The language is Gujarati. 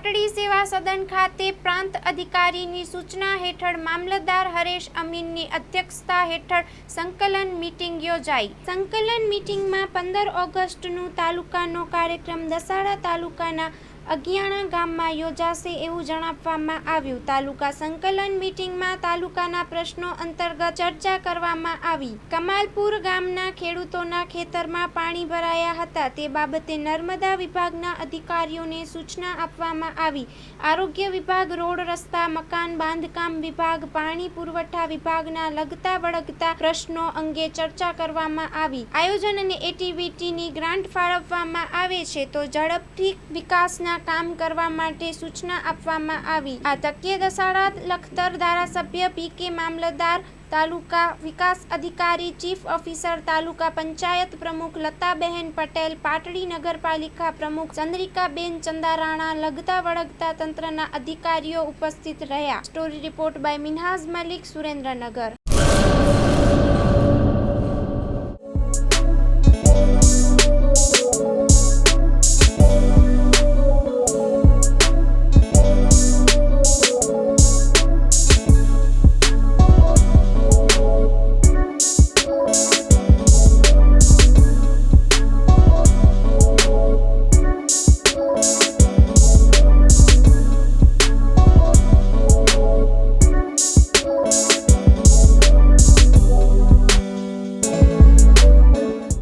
પાટડી સેવા સદન ખાતે પ્રાંત અધિકારીની સૂચના હેઠળ મામલતદાર હરેશ અમીનની અધ્યક્ષતા હેઠળ સંકલન મીટિંગ યોજાઈ. સંકલન મીટિંગમાં પંદર ઓગસ્ટનું તાલુકાનો કાર્યક્રમ દસાડા તાલુકાના અગિયાણા ગામમાં યોજાશે એવું જણાવવામાં આવ્યું. તાલુકા સંકલન મીટિંગમાં તાલુકાના પ્રશ્નો અંતર્ગત ચર્ચા કરવામાં આવી. કમાલપુર ગામના ખેડૂતોના ખેતરમાં પાણી ભરાયા હતા. તે બાબતે નર્મદા વિભાગના અધિકારીઓને સૂચના આપવામાં આવી. આરોગ્ય વિભાગ, રોડ રસ્તા, મકાન બાંધકામ વિભાગ, પાણી પુરવઠા વિભાગના લગતા વળગતા પ્રશ્નો અંગે ચર્ચા કરવામાં આવી. આયોજન અને એટીવીટીની ગ્રાન્ટ ફાળવવામાં આવે છે. તો ઝડપથી વિકાસના કામ કરવા માટે સૂચના આપવામાં આવી. આ તકે દસાડા લખતર ધારાસભ્ય પી કે મામલતદાર, તાલુકા વિકાસ અધિકારી, ચીફ ઓફિસર, તાલુકા પંચાયત પ્રમુખ લતાબહેન પટેલ, પાટડી નગરપાલિકા પ્રમુખ ચંદ્રિકાબેન ચંદારાણા, લગતા વળગતા તંત્રના અધિકારીઓ ઉપસ્થિત રહ્યા. Story report by Minhaz Malik, Surendranagar.